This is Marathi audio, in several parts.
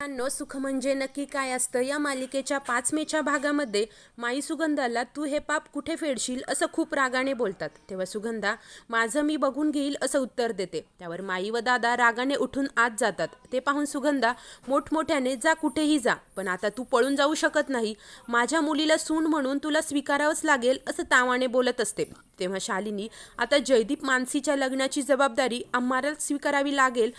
मित्रांनो सुख म्हणजे नक्की काय असतं? या मालिकेच्या पाच मेच्या भागामध्ये माई सुगंधाला तू हे पाप कुठे फेडशील असं खूप रागाने बोलतात. तेव्हा सुगंधा माझं मी बघून घेईल असं उत्तर देते. त्यावर माई व दादा रागाने उठून आत जातात. ते पाहून सुगंधा मोठमोठ्याने जा कुठेही जा पण आता तू पळून जाऊ शकत नाही. माझ्या मुलीला सून म्हणून तुला स्वीकारावंच लागेल असं तावाने बोलत असते. तेव्हा शालिनी आता जयदीप मानसीच्या लग्नाची जबाबदारी आम्हाला स्वीकारावी लागेल.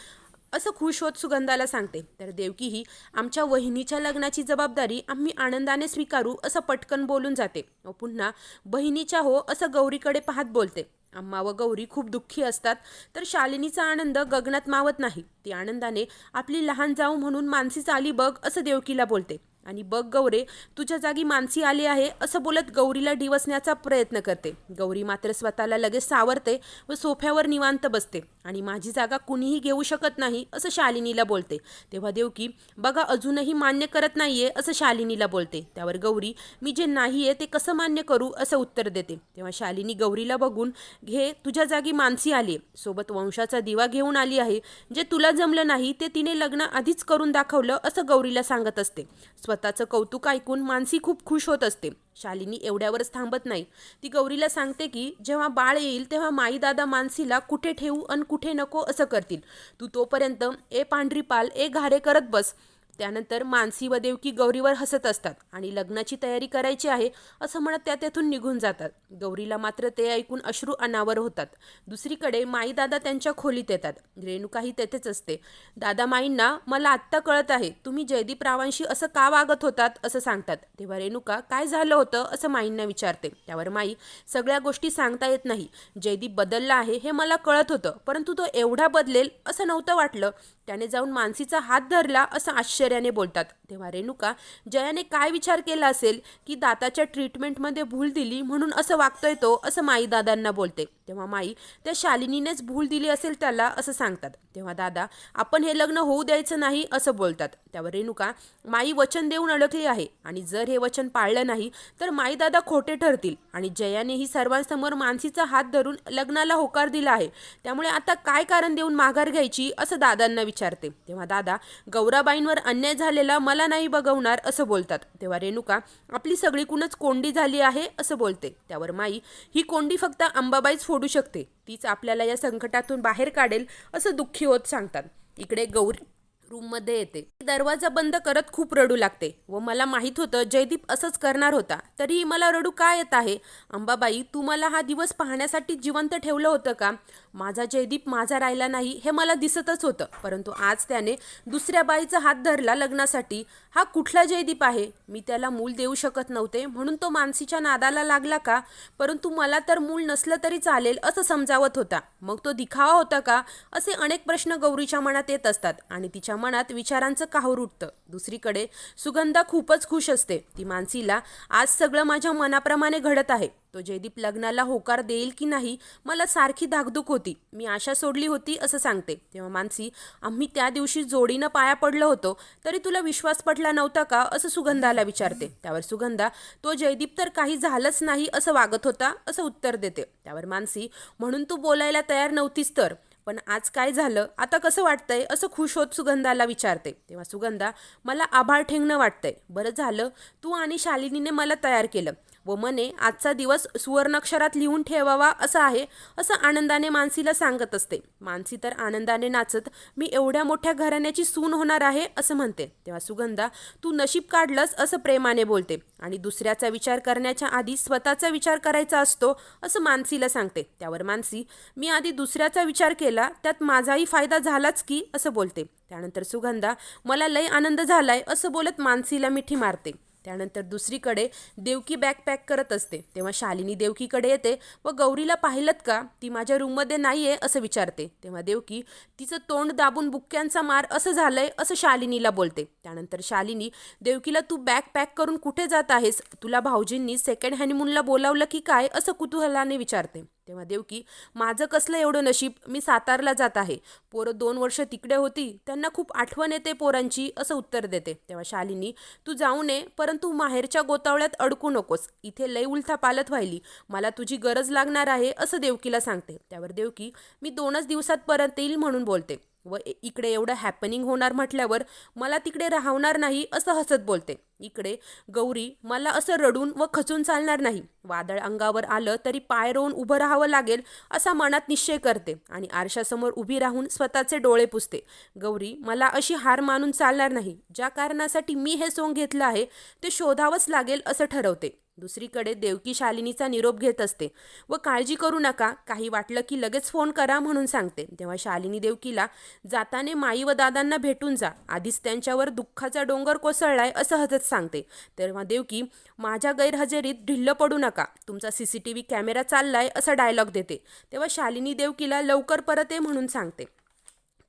असं खुश होत सुगंधाला सांगते तर देवकी ही आमच्या वहिनीच्या लग्नाची जबाबदारी आम्ही आनंदाने स्वीकारू असं पटकन बोलून जाते. व पुन्हा बहिणीच्या हो असं गौरीकडे पाहत बोलते. अम्मा व गौरी खूप दुःखी असतात तर शालिनीचा आनंद गगनात मावत नाही. ती आनंदाने आपली लहान जाऊ म्हणून मानसीच आली बघ असं देवकीला बोलते. आणि बघ गौरे तुझ्या जागी मानसी आली आहे असं बोलत गौरीला डिवसण्याचा प्रयत्न करते. गौरी मात्र स्वतःला लगेच सावरते व सोफ्यावर निवांत बसते. आणि माझी जागा कुणीही घेऊ शकत नाही असं शालिनीला बोलते. तेव्हा देवकी बघा अजूनही मान्य करत नाहीये असं शालिनीला बोलते. त्यावर गौरी मी जे नाहीये ते कसं मान्य करू? असं उत्तर देते. तेव्हा शालिनी गौरीला बघून घे तुझ्या जागी मानसी आली सोबत वंशाचा दिवा घेऊन आली आहे. जे तुला जमलं नाही ते तिने लग्न आधीच करून दाखवलं असं गौरीला सांगत असते. स्वतःचं कौतुक ऐकून मानसी खूप खुश होत असते. शालिनी एवढ्यावरच थांबत नाही. ती गौरीला सांगते की जेव्हा बाळ येईल तेव्हा माई दादा मानसीला कुठे ठेवू आणि कुठे नको असं करतील. तू तोपर्यंत ए पांढरी पाल ए घारे करत बस. त्यानंतर मानसी व देवकी गौरीवर हसत असतात आणि लग्नाची तयारी करायची आहे असं म्हणत त्या तेथून निघून जातात. गौरीला मात्र ते ऐकून अश्रू अनावर होतात. दुसरीकडे माई दादा त्यांच्या खोलीत येतात. रेणुकाही तेथेच असते. दादा माईंना मला आत्ता कळत आहे. तुम्ही जयदीप रावांशी असं का वागत होतात? असं सांगतात. तेव्हा रेणुका काय झालं होतं? असं माईंना विचारते. त्यावर माई सगळ्या गोष्टी सांगता येत नाही. जयदीप बदलला आहे हे मला कळत होतं परंतु तो एवढा बदलेल असं नव्हतं वाटलं. त्याने जाऊन मानसीचा हात धरला असं आश्चर्य आश्चर्याने बोलतात. तेव्हा रेणुका जयाने काय विचार केला असेल की दाताच्या ट्रीटमेंटमध्ये भूल दिली म्हणून असं वागतोय तो असं माई दादांना बोलते. तेव्हा माई त्या शालिनीनेच भूल दिली असेल त्याला असं सांगतात. तेव्हा दादा आपण हे लग्न होऊ द्यायचं नाही असं बोलतात. त्यावर रेणुका माई वचन देऊन अडकली आहे आणि जर हे वचन पाळलं नाही तर माई दादा खोटे ठरतील आणि जयानेही सर्वांसमोर मानसीचा हात धरून लग्नाला होकार दिला आहे. त्यामुळे आता काय कारण देऊन माघार घ्यायची? असं दादांना विचारते. तेव्हा दादा गौराबाईंवर अन्याय झालेला मला नाही बघवणार असं बोलतात. तेव्हा रेणुका आपली सगळीकूनच कोंडी झाली आहे असं बोलते. त्यावर माई ही कोंडी फक्त अंबाबाईच फोडू शकते. तीच आपल्याला या संकटातून बाहेर काढेल असं दुःखी होत सांगतात. इकडे गौरी रूममध्ये येते. दरवाजा बंद करत खूप रडू लागते व मला माहीत होतं जयदीप असंच करणार होता. तरीही मला रडू का येत आहे? अंबाबाई तू मला हा दिवस पाहण्यासाठी जिवंत ठेवलं होतं का? माझा जयदीप माझा राहिला नाही हे मला दिसतच होतं. परंतु आज त्याने दुसऱ्या बाईचा हात धरला लग्नासाठी. हा कुठला जयदीप आहे? मी त्याला मूल देऊ शकत नव्हते. म्हणून तो मानसीच्या नादाला लागला का? परंतु मला तर मूल नसलं तरी चालेल असं समजावत होता. मग तो दिखावा होता का? असे अनेक प्रश्न गौरीच्या मनात येत असतात आणि तिच्या मनात विचारांचं काहूर उठतं. दुसरीकडे सुगंधा खूपच खुश असते. ती मानसीला आज सगळं माझ्या मनाप्रमाणे घडत आहे. तो जयदीप लग्नाला होकार देईल की नाही मला सारखी धाकधूक होती. मी आशा सोडली होती असं सांगते. तेव्हा मानसी आम्ही त्या दिवशी जोडीनं पाया पडलो होतो. तरी तुला विश्वास पटला नव्हता का? असं सुगंधाला विचारते. त्यावर सुगंधा तो जयदीप तर काही झालंच नाही असं वागत होता असं उत्तर देते. त्यावर मानसी म्हणून तू बोलायला तयार नव्हतीस तर. पण आज काय झालं? आता कसं वाटतंय? असं खुश होत सुगंधाला विचारते. तेव्हा सुगंधा मला आभार ठेंगणं वाटतंय. बरं झालं. तू आणि शालिनीने मला तयार केलं. व मने आजचा दिवस सुवर्णाक्षरात लिहून ठेवावा असं आहे असं आनंदाने मानसीला सांगत असते. मानसी तर आनंदाने नाचत मी एवढ्या मोठ्या घराण्याची सून होणार आहे असं म्हणते. तेव्हा सुगंधा तू नशीब काढलंस असं प्रेमाने बोलते. आणि दुसऱ्याचा विचार करण्याच्या आधी स्वतःचा विचार करायचा असतो असं मानसीला सांगते. त्यावर मानसी मी आधी दुसऱ्याचा विचार केला त्यात माझाही फायदा झालाच की असं बोलते. त्यानंतर सुगंधा मला लय आनंद झालाय असं बोलत मानसीला मिठी मारते. त्यानंतर दुसरीकडे देवकी बॅग पॅक करत असते. तेव्हा शालिनी देवकीकडे येते व गौरीला पाहिलं का? ती माझ्या रूममध्ये नाही आहे असं विचारते. तेव्हा देवकी तिचं तोंड दाबून बुक्क्यांचा मार असं झालंय असं शालिनीला बोलते. त्यानंतर शालिनी देवकीला तू बॅग पॅक करून कुठे जात आहेस? तुला भाऊजींनी सेकंड हॅनिमूनला बोलावलं की काय? असं कुतूहलाने विचारते. तेव्हा देवकी माझं कसलं एवढं नशीब? मी सातारला जात आहे. पोरं दोन वर्ष तिकडे होती त्यांना खूप आठवण येते पोरांची असं उत्तर देते. तेव्हा शालिनी तू जाऊ नये परंतु माहेरच्या गोतावळ्यात अडकू नकोस. इथे लय उलथा पालत व्हायली. मला तुझी गरज लागणार आहे असं देवकीला सांगते. त्यावर देवकी मी दोनच दिवसात परत येईल म्हणून बोलते. व इकडे एवढं हॅपनिंग होणार म्हटल्यावर मला तिकडे राहणार नाही असं हसत बोलते. इकडे गौरी मला असं रडून व खचून चालणार नाही. वादळ अंगावर आलं तरी पाय रोवून उभं राहावं लागेल असा मनात निश्चय करते आणि आरशासमोर उभी राहून स्वतःचे डोळे पुसते. गौरी मला अशी हार मानून चालणार नाही. ज्या कारणासाठी मी हे सोंग घेतलं आहे ते शोधावंच लागेल असं ठरवते. दुसरीकडे देवकी शालिनीचा निरोप घेत असते. व काळजी करू नका काही वाटलं की लगेच फोन करा म्हणून सांगते. तेव्हा शालिनी देवकीला जाताने माई व दादांना भेटून जा. आधीच त्यांच्यावर दुःखाचा डोंगर कोसळलाय असं हजत सांगते. तेव्हा देवकी माझ्या गैरहजेरीत ढिल्ल पडू नका. तुमचा C C T V camera चाललाय असा डायलॉग देते. तेव्हा शालिनी देवकीला लवकर परत ये म्हणून सांगते.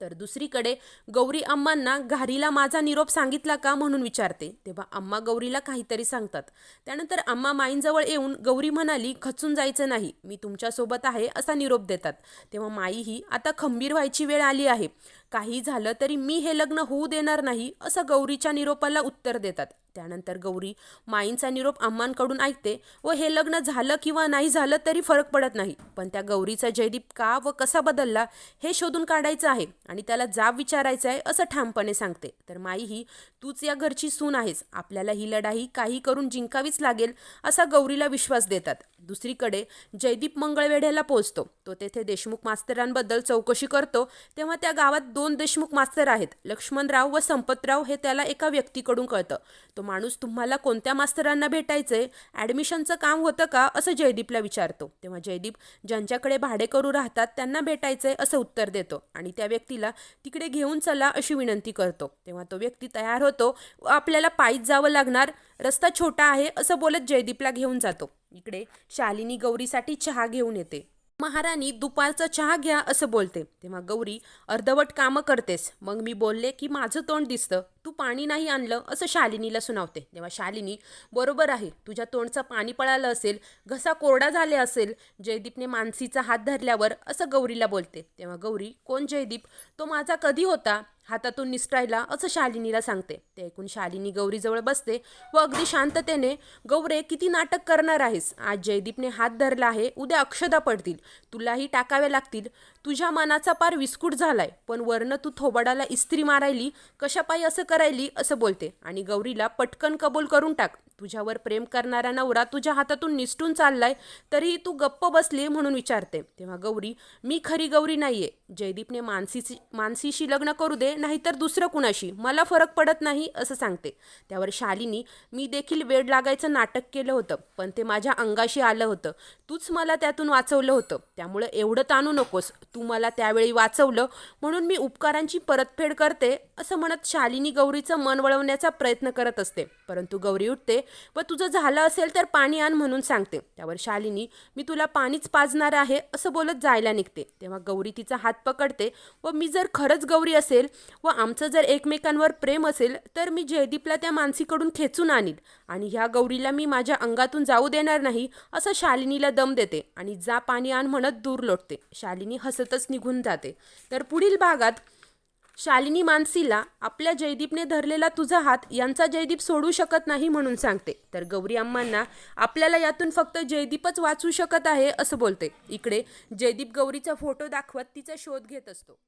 तर दुसरीकडे गौरी अम्मांना घारीला माझा निरोप सांगितला का म्हणून विचारते. तेव्हा अम्मा गौरीला काहीतरी सांगतात. त्यानंतर अम्मा माईंजवळ येऊन गौरी म्हणाली खचून जायचं नाही. मी तुमच्यासोबत आहे असा निरोप देतात. तेव्हा माई ही आता खंबीर व्हायची वेळ आली आहे. काही झालं तरी मी हे लग्न होऊ देणार नाही असं गौरीच्या निरोपाला उत्तर देतात. त्यानंतर गौरी माईंचा निरोप अम्मांकडून ऐकते व हे लग्न झालं किंवा नाही झालं तरी फरक पडत नाही. पण त्या गौरीचा जयदीप का व कसा बदलला हे शोधून काढायचं आहे आणि त्याला जाब विचारायचा आहे असं ठामपणे सांगते. तर माई ही तूच या घरची सून आहेस. आपल्याला ही लढाई काही करून जिंकावीच लागेल असा गौरीला विश्वास देतात. दुसरीकडे जयदीप मंगळवेढ्याला पोहोचतो. तो तेथे देशमुख मास्तरांबद्दल चौकशी करतो. तेव्हा त्या गावात दोन देशमुख मास्तर आहेत. लक्ष्मणराव व संपतराव हे त्याला एका व्यक्तीकडून कळतं. तो माणूस तुम्हाला कोणत्या मास्तरांना भेटायचंय? ॲडमिशनचं काम होतं का? असं जयदीपला विचारतो. तेव्हा जयदीप ज्यांच्याकडे भाडेकरू राहतात त्यांना भेटायचंय असं उत्तर देतो आणि त्या व्यक्तीला तिकडे घेऊन चला अशी विनंती करतो. तेव्हा तो व्यक्ती तयार होतो व आपल्याला पायीच जावं लागणार. रस्ता छोटा आहे असं बोलत जयदीपला घेऊन जातो. इकडे शालिनी गौरीसाठी चहा घेऊन येते. महाराणी दुपारचा चहा घ्या असं बोलते. तेव्हा गौरी अर्धवट कामं करतेस. मग मी बोलले की माझं तोंड दिसतं. तू पाणी नाही आणलं असं शालिनीला सुनावते. तेव्हा शालिनी बरोबर आहे तुझ्या तोंडचं पाणी पळालं असेल घसा कोरडा झाले असेल जयदीपने मानसीचा हात धरल्यावर असं गौरीला बोलते. तेव्हा गौरी कोण जयदीप? तो माझा कधी होता? हातातून निसटायला असं शालिनीला सांगते. ते ऐकून शालिनी गौरीजवळ बसते व अगदी शांततेने गौरे किती नाटक करणार आहेस? आज जयदीपने हात धरला आहे उद्या अक्षदा पडतील. तुलाही टाकाव्या लागतील. तुझ्या मनाचा पार विस्कुट झालाय. पण वरनं तू थोबाडाला इस्त्री मारायली कशापायी असं कर करायली असं बोलते. आणि गौरीला पटकन कबूल करून टाक. तुझ्यावर प्रेम करणारा नवरा तुझ्या हातातून निसटून चाललाय तरीही तू गप्प बसली म्हणून विचारते. तेव्हा गौरी मी खरी गौरी नाहीये. जयदीपने मानसीशी मानसीशी लग्न करू दे नाहीतर दुसरं कुणाशी? मला फरक पडत नाही असं सांगते. त्यावर शालिनी मी देखील वेळ लागायचं नाटक केलं होतं पण ते माझ्या अंगाशी आलं होतं. तूच मला त्यातून वाचवलं होतं. त्यामुळं एवढं ताणू नकोस. तू मला त्यावेळी वाचवलं म्हणून मी उपकारांची परतफेड करते असं म्हणत शालिनी गौरीचं मन वळवण्याचा प्रयत्न करत असते. परंतु गौरी उठते व तुझं झालं असेल तर पाणी आण म्हणून सांगते. त्यावर शालिनी मी तुला पाणीच पाजणार आहे असं बोलत जायला निघते. तेव्हा गौरी तिचा हात पकडते व मी जर खरंच गौरी असेल व आमचं जर एकमेकांवर प्रेम असेल तर मी जयदीपला त्या मानसीकडून खेचून आणील आणि ह्या गौरीला मी माझ्या अंगातून जाऊ देणार नाही असं शालिनीला दम देते आणि जा पाणी आण म्हणत दूर लोटते. शालिनी हसतच निघून जाते. तर पुढील भागात शालिनी मानसीला आपल्या जयदीपने धरलेला तुझा हात यांचा जयदीप सोडू शकत नाही म्हणून सांगते. तर गौरी अम्मांना आपल्याला यातून फक्त जयदीपच वाचू शकत आहे असं बोलते. इकडे जयदीप गौरीचा फोटो दाखवत तिचा शोध घेत असतो.